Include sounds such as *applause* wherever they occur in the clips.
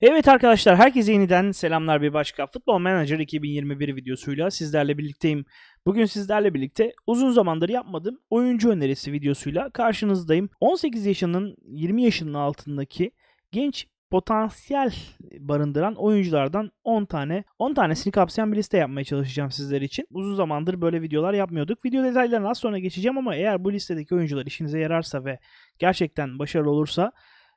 Evet arkadaşlar herkese yeniden selamlar bir başka Futbol Manager 2021 videosuyla sizlerle birlikteyim. Bugün sizlerle birlikte uzun zamandır yapmadığım oyuncu önerisi videosuyla karşınızdayım. 18 yaşının 20 yaşının altındaki genç potansiyel barındıran oyunculardan 10 tane 10 tanesini kapsayan bir liste yapmaya çalışacağım sizler için. Uzun zamandır böyle videolar yapmıyorduk. Video detaylarına az sonra geçeceğim ama eğer bu listedeki oyuncular işinize yararsa ve gerçekten başarılı olursa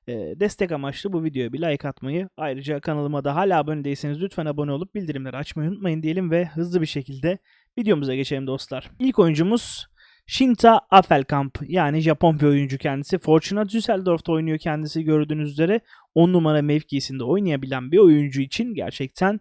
destek amaçlı bu videoya bir like atmayı ayrıca kanalıma da hala abone değilseniz lütfen abone olup bildirimleri açmayı unutmayın diyelim ve hızlı bir şekilde videomuza geçelim dostlar. İlk oyuncumuz Shinta Afelkamp yani Japon bir oyuncu kendisi. Fortuna Düsseldorf'ta oynuyor kendisi gördüğünüz üzere 10 numara mevkisinde oynayabilen bir oyuncu için gerçekten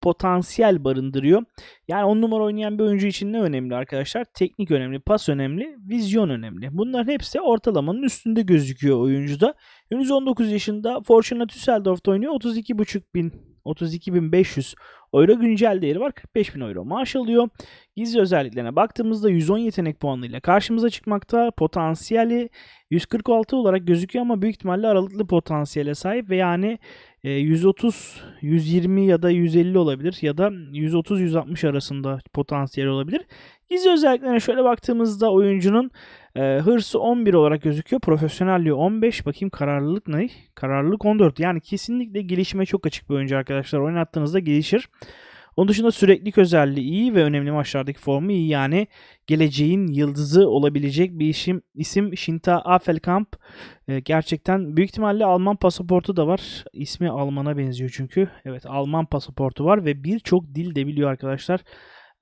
potansiyel barındırıyor. Yani 10 numara oynayan bir oyuncu için ne önemli arkadaşlar? Teknik önemli, pas önemli, vizyon önemli. Bunların hepsi ortalamanın üstünde gözüküyor oyuncuda. Henüz 19 yaşında Fortuna Düsseldorf'ta oynuyor. 32,5 bin 32.500 euro güncel değeri var. 45.000 euro maaş alıyor. Gizli özelliklerine baktığımızda 110 yetenek puanıyla karşımıza çıkmakta. Potansiyeli 146 olarak gözüküyor ama büyük ihtimalle aralıklı potansiyele sahip ve yani 130, 120 ya da 150 olabilir ya da 130-160 arasında potansiyel olabilir. Gizli özelliklerine şöyle baktığımızda oyuncunun e, hırsı 11 olarak gözüküyor. Profesyonelliği 15. Bakayım kararlılık ne? Kararlılık 14. Yani kesinlikle gelişime çok açık bir oyuncu arkadaşlar. Oynattığınızda gelişir. Onun dışında süreklilik özelliği iyi ve önemli maçlardaki formu iyi. Yani geleceğin yıldızı olabilecek bir isim, isim Shinta Afelkamp. Ee, gerçekten büyük ihtimalle Alman pasaportu da var. İsmi Alman'a benziyor çünkü. Evet Alman pasaportu var ve birçok dil de biliyor arkadaşlar.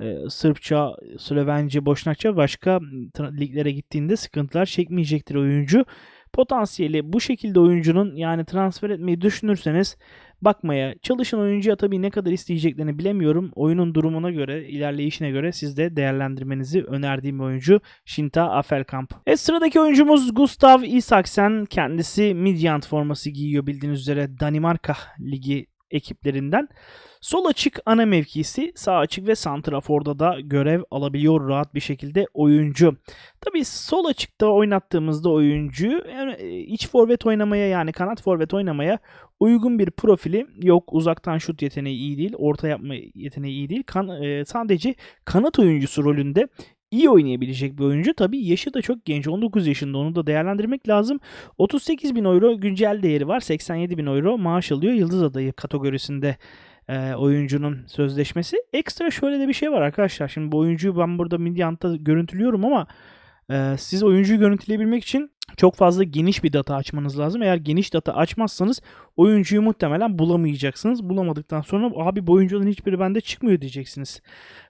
Ee, Sırpça, Slovence, Boşnakça başka liglere gittiğinde sıkıntılar çekmeyecektir oyuncu. Potansiyeli bu şekilde oyuncunun yani transfer etmeyi düşünürseniz bakmaya çalışın oyuncuya tabii ne kadar isteyeceklerini bilemiyorum. Oyunun durumuna göre, ilerleyişine göre siz de değerlendirmenizi önerdiğim oyuncu Shinta Afelkamp. Evet sıradaki oyuncumuz Gustav Isaksen. Kendisi Midtjylland forması giyiyor bildiğiniz üzere Danimarka Ligi ekiplerinden. Sol açık ana mevkisi, sağ açık ve santraforda da görev alabiliyor rahat bir şekilde oyuncu. Tabi sol açıkta oynattığımızda oyuncuyu yani iç forvet oynamaya yani kanat forvet oynamaya uygun bir profili yok. Uzaktan şut yeteneği iyi değil, orta yapma yeteneği iyi değil. Kan, e, sadece kanat oyuncusu rolünde iyi oynayabilecek bir oyuncu. Tabii yaşı da çok genç. 19 yaşında onu da değerlendirmek lazım. 38 bin euro güncel değeri var. 87 bin euro maaş alıyor. Yıldız adayı kategorisinde e, oyuncunun sözleşmesi. Ekstra şöyle de bir şey var arkadaşlar. Şimdi bu oyuncuyu ben burada Midyant'ta görüntülüyorum ama e, siz oyuncuyu görüntüleyebilmek için çok fazla geniş bir data açmanız lazım. Eğer geniş data açmazsanız oyuncuyu muhtemelen bulamayacaksınız. Bulamadıktan sonra abi bu oyuncuların hiçbiri bende çıkmıyor diyeceksiniz.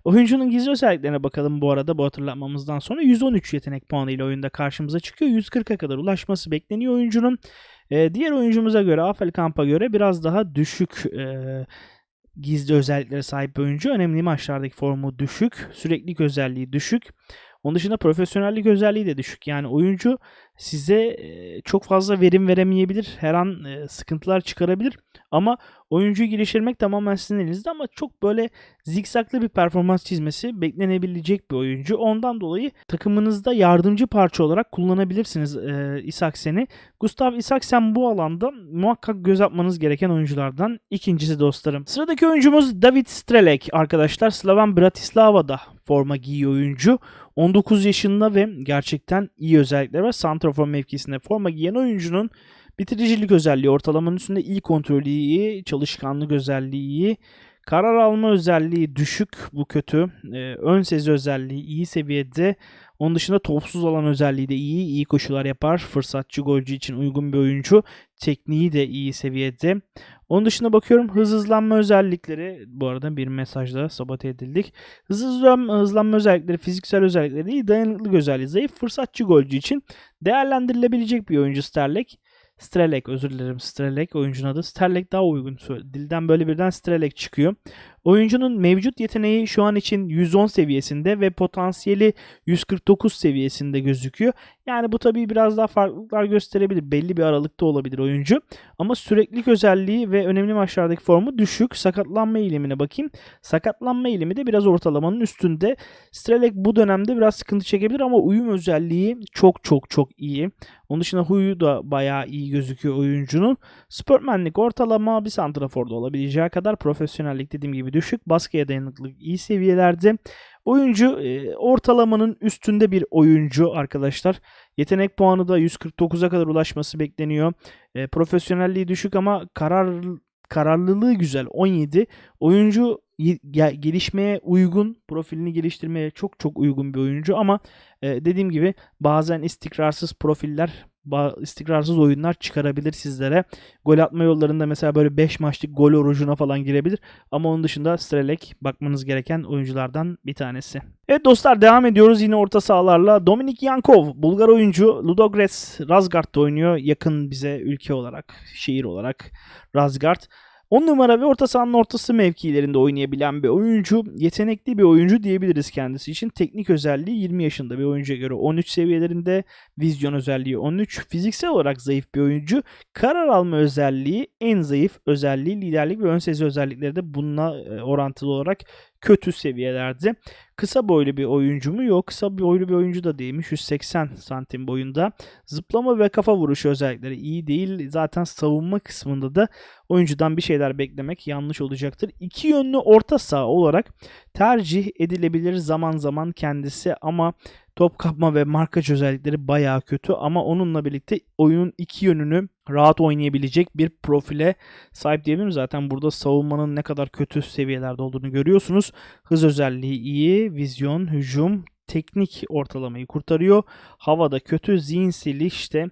Oyuncunun gizli özelliklerine bakalım bu arada bu hatırlatmamızdan sonra 113 yetenek puanı ile oyunda karşımıza çıkıyor. 140'a kadar ulaşması bekleniyor oyuncunun. Ee, diğer oyuncumuza göre Afel Kamp'a göre biraz daha düşük e, gizli özelliklere sahip bir oyuncu. Önemli maçlardaki formu düşük. Süreklilik özelliği düşük. Onun dışında profesyonellik özelliği de düşük. Yani oyuncu size çok fazla verim veremeyebilir. Her an sıkıntılar çıkarabilir. Ama oyuncuyu geliştirmek tamamen sizin elinizde ama çok böyle zikzaklı bir performans çizmesi beklenebilecek bir oyuncu. Ondan dolayı takımınızda yardımcı parça olarak kullanabilirsiniz e, Isaksen'i. Gustav Isaksen bu alanda muhakkak göz atmanız gereken oyunculardan ikincisi dostlarım. Sıradaki oyuncumuz David Strelek arkadaşlar. Slavan Bratislava'da forma giyiyor oyuncu. 19 yaşında ve gerçekten iyi özellikleri var. Santrafor mevkisinde forma giyen oyuncunun bitiricilik özelliği ortalamanın üstünde iyi kontrolü iyi, çalışkanlık özelliği karar alma özelliği düşük bu kötü, ee, ön sezi özelliği iyi seviyede, onun dışında topsuz alan özelliği de iyi, iyi koşular yapar, fırsatçı golcü için uygun bir oyuncu, tekniği de iyi seviyede. Onun dışında bakıyorum hız hızlanma özellikleri bu arada bir mesajda sabote edildik. Hız hızlanma, hızlanma özellikleri, fiziksel özellikleri iyi, dayanıklık özelliği zayıf, fırsatçı golcü için değerlendirilebilecek bir oyuncu Sterlek. Strelek özür dilerim Strelek oyuncunun adı. Sterlek daha uygun. Dilden böyle birden Strelek çıkıyor. Oyuncunun mevcut yeteneği şu an için 110 seviyesinde ve potansiyeli 149 seviyesinde gözüküyor. Yani bu tabii biraz daha farklılıklar gösterebilir. Belli bir aralıkta olabilir oyuncu. Ama süreklilik özelliği ve önemli maçlardaki formu düşük. Sakatlanma eğilimine bakayım. Sakatlanma eğilimi de biraz ortalamanın üstünde. Strelek bu dönemde biraz sıkıntı çekebilir ama uyum özelliği çok çok çok iyi. Onun dışında huyu da bayağı iyi gözüküyor oyuncunun. Sportmenlik ortalama bir santraforda olabileceği kadar profesyonellik dediğim gibi düşük. Baskıya dayanıklılık iyi seviyelerde. Oyuncu e, ortalamanın üstünde bir oyuncu arkadaşlar. Yetenek puanı da 149'a kadar ulaşması bekleniyor. E, profesyonelliği düşük ama karar kararlılığı güzel 17. Oyuncu gelişmeye uygun, profilini geliştirmeye çok çok uygun bir oyuncu ama e, dediğim gibi bazen istikrarsız profiller istikrarsız oyunlar çıkarabilir sizlere. Gol atma yollarında mesela böyle 5 maçlık gol orucuna falan girebilir. Ama onun dışında Strelek bakmanız gereken oyunculardan bir tanesi. Evet dostlar devam ediyoruz yine orta sahalarla. Dominik Yankov, Bulgar oyuncu Ludogorets Razgard'da oynuyor. Yakın bize ülke olarak, şehir olarak Razgard. 10 numara ve orta sahanın ortası mevkilerinde oynayabilen bir oyuncu. Yetenekli bir oyuncu diyebiliriz kendisi için. Teknik özelliği 20 yaşında bir oyuncuya göre 13 seviyelerinde. Vizyon özelliği 13. Fiziksel olarak zayıf bir oyuncu. Karar alma özelliği en zayıf özelliği. Liderlik ve ön sezi özellikleri de bununla e, orantılı olarak kötü seviyelerde. Kısa boylu bir oyuncu mu? Yok. Kısa boylu bir oyuncu da değilmiş. 180 santim boyunda. Zıplama ve kafa vuruşu özellikleri iyi değil. Zaten savunma kısmında da oyuncudan bir şeyler beklemek yanlış olacaktır. İki yönlü orta saha olarak tercih edilebilir zaman zaman kendisi ama top kapma ve markaj özellikleri baya kötü ama onunla birlikte oyunun iki yönünü rahat oynayabilecek bir profile sahip diyebilirim. Zaten burada savunmanın ne kadar kötü seviyelerde olduğunu görüyorsunuz. Hız özelliği iyi, vizyon, hücum, teknik ortalamayı kurtarıyor. Havada kötü, zihinsel işte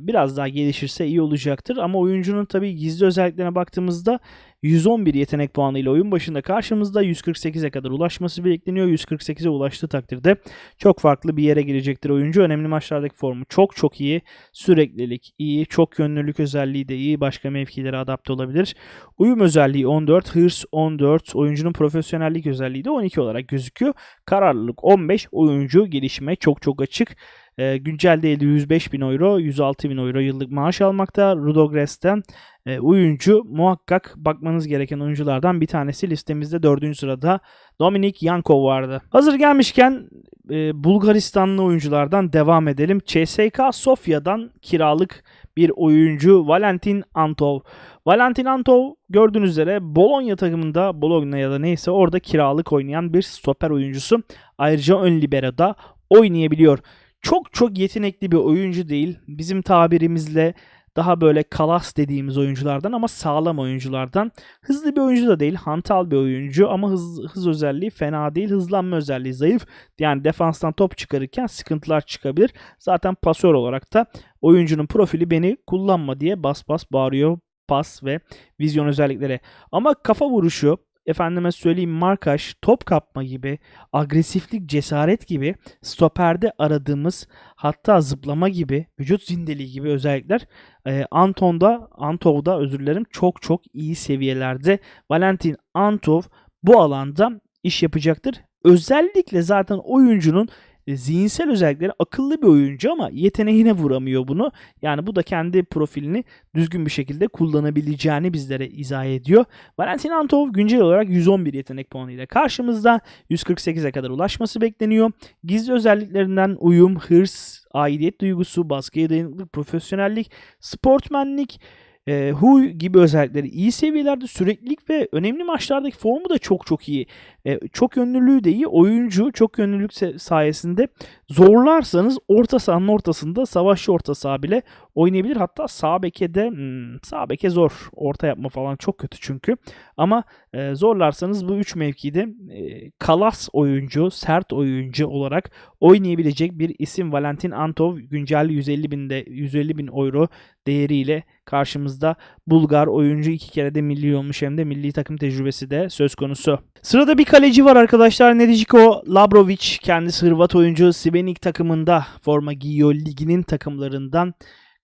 biraz daha gelişirse iyi olacaktır. Ama oyuncunun tabii gizli özelliklerine baktığımızda 111 yetenek puanı ile oyun başında karşımızda 148'e kadar ulaşması bekleniyor. 148'e ulaştığı takdirde çok farklı bir yere girecektir oyuncu. Önemli maçlardaki formu çok çok iyi. Süreklilik iyi. Çok yönlülük özelliği de iyi. Başka mevkilere adapte olabilir. Uyum özelliği 14. Hırs 14. Oyuncunun profesyonellik özelliği de 12 olarak gözüküyor. Kararlılık 15. Oyuncu gelişime çok çok açık. E, güncel değildi 105 bin euro, 106 bin euro yıllık maaş almakta. Rudogres'ten e, oyuncu muhakkak bakmanız gereken oyunculardan bir tanesi listemizde 4. sırada Dominik Yankov vardı. Hazır gelmişken e, Bulgaristanlı oyunculardan devam edelim. CSK Sofya'dan kiralık bir oyuncu Valentin Antov. Valentin Antov gördüğünüz üzere Bologna takımında Bologna ya da neyse orada kiralık oynayan bir stoper oyuncusu. Ayrıca ön libero'da oynayabiliyor çok çok yetenekli bir oyuncu değil. Bizim tabirimizle daha böyle kalas dediğimiz oyunculardan ama sağlam oyunculardan. Hızlı bir oyuncu da değil, hantal bir oyuncu ama hız, hız özelliği fena değil. Hızlanma özelliği zayıf. Yani defanstan top çıkarırken sıkıntılar çıkabilir. Zaten pasör olarak da oyuncunun profili beni kullanma diye bas bas bağırıyor pas ve vizyon özellikleri. Ama kafa vuruşu, efendime söyleyeyim markaj, top kapma gibi, agresiflik, cesaret gibi stoperde aradığımız hatta zıplama gibi, vücut zindeliği gibi özellikler e, Anton'da, Antov'da özür dilerim çok çok iyi seviyelerde. Valentin Antov bu alanda iş yapacaktır. Özellikle zaten oyuncunun zihinsel özellikleri akıllı bir oyuncu ama yeteneğine vuramıyor bunu. Yani bu da kendi profilini düzgün bir şekilde kullanabileceğini bizlere izah ediyor. Valentin Antov güncel olarak 111 yetenek puanıyla karşımızda 148'e kadar ulaşması bekleniyor. Gizli özelliklerinden uyum, hırs, aidiyet duygusu, baskıya dayanıklılık, profesyonellik, sportmenlik, e, Huy gibi özellikleri iyi seviyelerde süreklilik ve önemli maçlardaki formu da çok çok iyi. E, çok yönlülüğü de iyi. Oyuncu çok yönlülük sayesinde zorlarsanız orta sahanın ortasında savaşçı orta saha bile oynayabilir. Hatta sağ beke de hmm, sağ beke zor. Orta yapma falan çok kötü çünkü. Ama e, zorlarsanız bu üç mevkide e, kalas oyuncu, sert oyuncu olarak oynayabilecek bir isim Valentin Antov güncel 150 binde 150 bin euro değeriyle karşımızda Bulgar oyuncu iki kere de milli olmuş hem de milli takım tecrübesi de söz konusu. Sırada bir kaleci var arkadaşlar. Nedijko Labrovic kendisi Hırvat oyuncu Sibenik takımında forma giyiyor liginin takımlarından.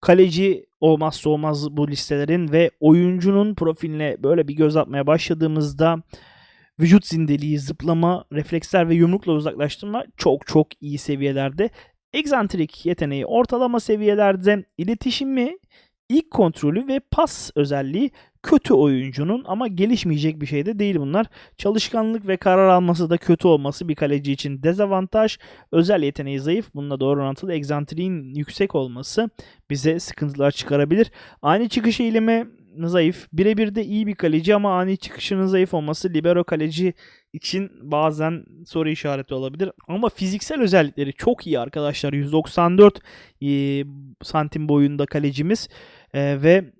Kaleci olmazsa olmaz bu listelerin ve oyuncunun profiline böyle bir göz atmaya başladığımızda vücut zindeliği, zıplama, refleksler ve yumrukla uzaklaştırma çok çok iyi seviyelerde. Egzantrik yeteneği ortalama seviyelerde, iletişimi, ilk kontrolü ve pas özelliği kötü oyuncunun ama gelişmeyecek bir şey de değil bunlar. Çalışkanlık ve karar alması da kötü olması bir kaleci için dezavantaj. Özel yeteneği zayıf. Bununla doğru orantılı egzantriğin yüksek olması bize sıkıntılar çıkarabilir. Ani çıkış eğilimi zayıf. Birebir de iyi bir kaleci ama ani çıkışının zayıf olması libero kaleci için bazen soru işareti olabilir. Ama fiziksel özellikleri çok iyi arkadaşlar. 194 e, santim boyunda kalecimiz ve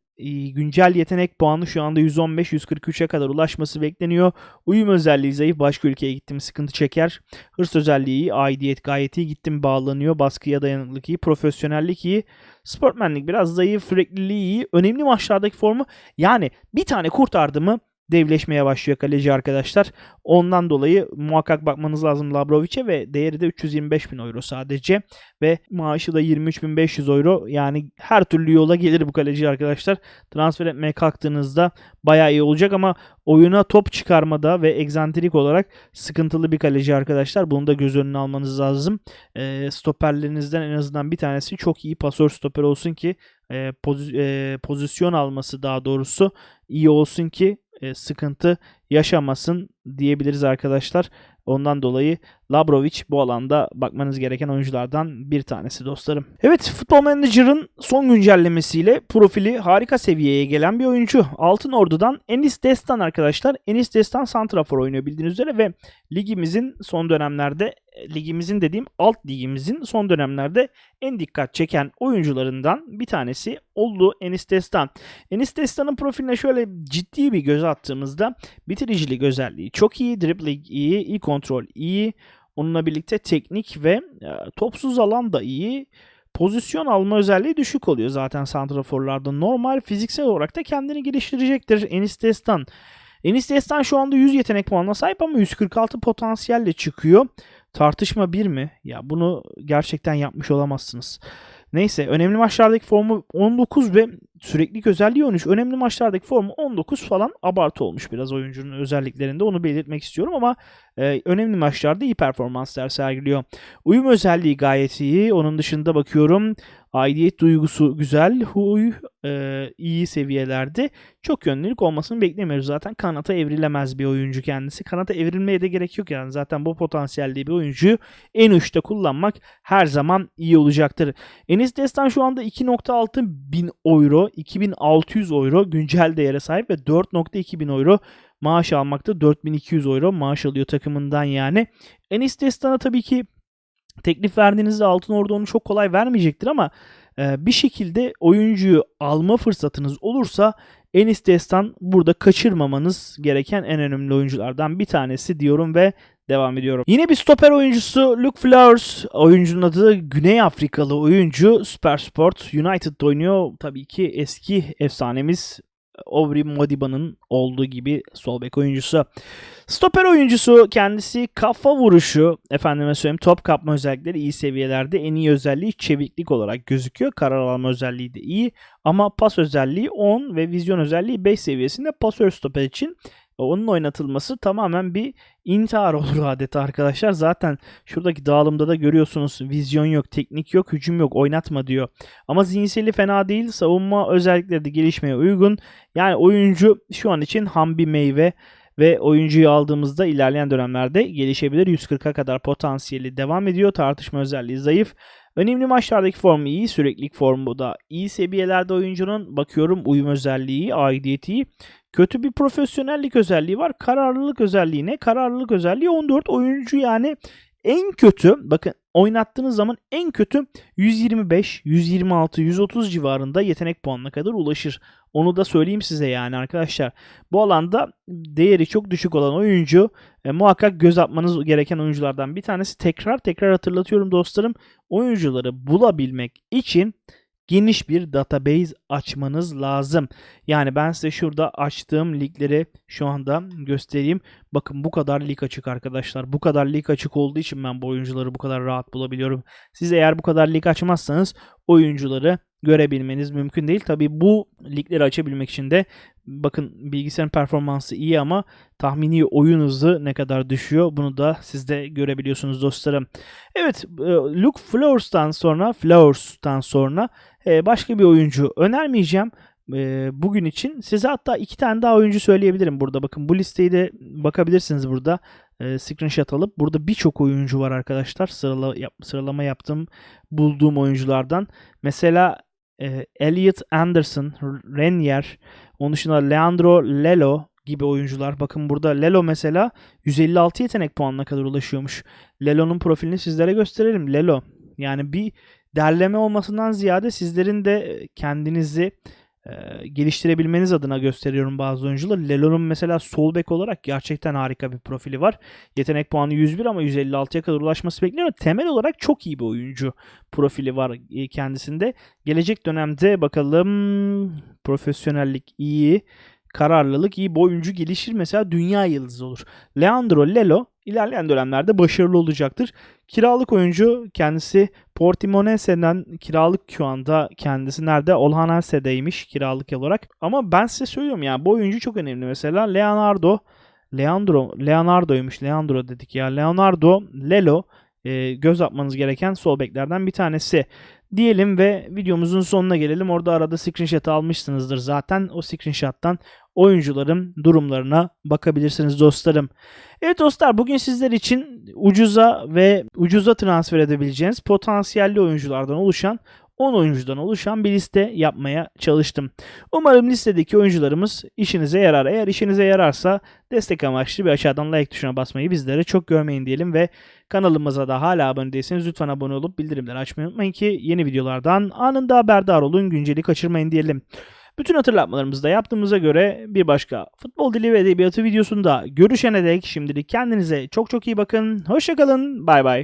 güncel yetenek puanı şu anda 115-143'e kadar ulaşması bekleniyor. Uyum özelliği zayıf. Başka ülkeye gittim sıkıntı çeker. Hırs özelliği iyi. Aidiyet gayet iyi. Gittim bağlanıyor. Baskıya dayanıklık iyi. Profesyonellik iyi. Sportmenlik biraz zayıf. Sürekliliği iyi. Önemli maçlardaki formu yani bir tane kurtardı mı devleşmeye başlıyor kaleci arkadaşlar. Ondan dolayı muhakkak bakmanız lazım Labrovic'e ve değeri de 325 bin euro sadece ve maaşı da 23.500 euro yani her türlü yola gelir bu kaleci arkadaşlar. Transfer etmeye kalktığınızda bayağı iyi olacak ama oyuna top çıkarmada ve egzantrik olarak sıkıntılı bir kaleci arkadaşlar. Bunu da göz önüne almanız lazım. E, stoperlerinizden en azından bir tanesi çok iyi pasör stoper olsun ki e, poz, e, pozisyon alması daha doğrusu iyi olsun ki e, sıkıntı yaşamasın diyebiliriz arkadaşlar. Ondan dolayı Labrovic bu alanda bakmanız gereken oyunculardan bir tanesi dostlarım. Evet Futbol Manager'ın son güncellemesiyle profili harika seviyeye gelen bir oyuncu. Altın Ordu'dan Enis Destan arkadaşlar. Enis Destan Santrafor oynuyor bildiğiniz üzere ve ligimizin son dönemlerde ligimizin dediğim alt ligimizin son dönemlerde en dikkat çeken oyuncularından bir tanesi oldu Enis Destan. Enis Destan'ın profiline şöyle ciddi bir göz attığımızda bitiricilik özelliği çok iyi, dribbling iyi, iyi kontrol iyi. Onunla birlikte teknik ve e, topsuz alan da iyi. Pozisyon alma özelliği düşük oluyor zaten santraforlarda. Normal fiziksel olarak da kendini geliştirecektir Enis Destan. Enis Destan şu anda 100 yetenek puanına sahip ama 146 potansiyelle çıkıyor. Tartışma bir mi? Ya bunu gerçekten yapmış olamazsınız. Neyse önemli maçlardaki formu 19 ve sürekli özelliği 13. Önemli maçlardaki formu 19 falan abartı olmuş biraz oyuncunun özelliklerinde. Onu belirtmek istiyorum ama e, önemli maçlarda iyi performanslar sergiliyor. Uyum özelliği gayet iyi. Onun dışında bakıyorum aidiyet duygusu güzel. Huy e, iyi seviyelerde. Çok yönlülük olmasını beklemiyoruz. Zaten kanata evrilemez bir oyuncu kendisi. Kanata evrilmeye de gerek yok yani. Zaten bu potansiyelde bir oyuncuyu en uçta kullanmak her zaman iyi olacaktır. Enis Destan şu anda 2.6 bin euro, 2600 euro güncel değere sahip ve 4.2 bin euro maaş almakta. 4200 euro maaş alıyor takımından yani. Enis Destan'a tabii ki teklif verdiğinizde Altın Ordu onu çok kolay vermeyecektir ama e, bir şekilde oyuncuyu alma fırsatınız olursa Enis Destan burada kaçırmamanız gereken en önemli oyunculardan bir tanesi diyorum ve devam ediyorum. Yine bir stoper oyuncusu Luke Flowers. Oyuncunun adı Güney Afrikalı oyuncu. Supersport United'da oynuyor. Tabii ki eski efsanemiz Aubrey Modiba'nın olduğu gibi sol bek oyuncusu. Stoper oyuncusu kendisi kafa vuruşu efendime söyleyeyim top kapma özellikleri iyi seviyelerde. En iyi özelliği çeviklik olarak gözüküyor. Karar alma özelliği de iyi ama pas özelliği 10 ve vizyon özelliği 5 seviyesinde pasör stoper için onun oynatılması tamamen bir intihar olur *laughs* adeta arkadaşlar. Zaten şuradaki dağılımda da görüyorsunuz vizyon yok, teknik yok, hücum yok, oynatma diyor. Ama zihinseli fena değil, savunma özellikleri de gelişmeye uygun. Yani oyuncu şu an için ham bir meyve ve oyuncuyu aldığımızda ilerleyen dönemlerde gelişebilir. 140'a kadar potansiyeli devam ediyor. Tartışma özelliği zayıf. Önemli maçlardaki formu iyi, süreklilik formu da iyi seviyelerde oyuncunun. Bakıyorum uyum özelliği, aidiyeti iyi. Kötü bir profesyonellik özelliği var. Kararlılık özelliği ne? Kararlılık özelliği 14 oyuncu yani en kötü bakın oynattığınız zaman en kötü 125, 126, 130 civarında yetenek puanına kadar ulaşır. Onu da söyleyeyim size yani arkadaşlar. Bu alanda değeri çok düşük olan oyuncu e, muhakkak göz atmanız gereken oyunculardan bir tanesi. Tekrar tekrar hatırlatıyorum dostlarım. Oyuncuları bulabilmek için geniş bir database açmanız lazım. Yani ben size şurada açtığım ligleri şu anda göstereyim. Bakın bu kadar lig açık arkadaşlar. Bu kadar lig açık olduğu için ben bu oyuncuları bu kadar rahat bulabiliyorum. Siz eğer bu kadar lig açmazsanız oyuncuları görebilmeniz mümkün değil. Tabi bu ligleri açabilmek için de Bakın bilgisayarın performansı iyi ama tahmini oyun hızı ne kadar düşüyor bunu da siz de görebiliyorsunuz dostlarım. Evet e, Luke Flowers'tan sonra Flowers'tan sonra e, başka bir oyuncu önermeyeceğim e, bugün için. Size hatta iki tane daha oyuncu söyleyebilirim burada. Bakın bu listeyi de bakabilirsiniz burada. E, screenshot alıp burada birçok oyuncu var arkadaşlar. Sırala, yap, sıralama yaptım bulduğum oyunculardan. Mesela e, Elliot Anderson, Renier, onun dışında Leandro Lelo gibi oyuncular. Bakın burada Lelo mesela 156 yetenek puanına kadar ulaşıyormuş. Lelo'nun profilini sizlere gösterelim. Lelo yani bir derleme olmasından ziyade sizlerin de kendinizi e, geliştirebilmeniz adına gösteriyorum bazı oyuncular. Lelo'nun mesela sol bek olarak gerçekten harika bir profili var. Yetenek puanı 101 ama 156'ya kadar ulaşması bekleniyor. Temel olarak çok iyi bir oyuncu profili var e, kendisinde. Gelecek dönemde bakalım profesyonellik iyi, kararlılık iyi, bu oyuncu gelişir mesela dünya yıldızı olur. Leandro Lelo ilerleyen dönemlerde başarılı olacaktır. Kiralık oyuncu kendisi Portimonese'den kiralık şu anda kendisi nerede? Olhanase'deymiş kiralık olarak. Ama ben size söylüyorum yani bu oyuncu çok önemli. Mesela Leonardo Leandro Leonardo'ymuş. Leandro dedik ya. Leonardo Lelo e, göz atmanız gereken sol beklerden bir tanesi diyelim ve videomuzun sonuna gelelim. Orada arada screenshot almışsınızdır zaten. O screenshot'tan oyuncuların durumlarına bakabilirsiniz dostlarım. Evet dostlar bugün sizler için ucuza ve ucuza transfer edebileceğiniz potansiyelli oyunculardan oluşan 10 oyuncudan oluşan bir liste yapmaya çalıştım. Umarım listedeki oyuncularımız işinize yarar. Eğer işinize yararsa destek amaçlı bir aşağıdan like tuşuna basmayı bizlere çok görmeyin diyelim ve kanalımıza da hala abone değilseniz lütfen abone olup bildirimleri açmayı unutmayın ki yeni videolardan anında haberdar olun günceli kaçırmayın diyelim. Bütün hatırlatmalarımızı da yaptığımıza göre bir başka futbol dili ve edebiyatı videosunda görüşene dek şimdilik kendinize çok çok iyi bakın. Hoşçakalın. Bay bay.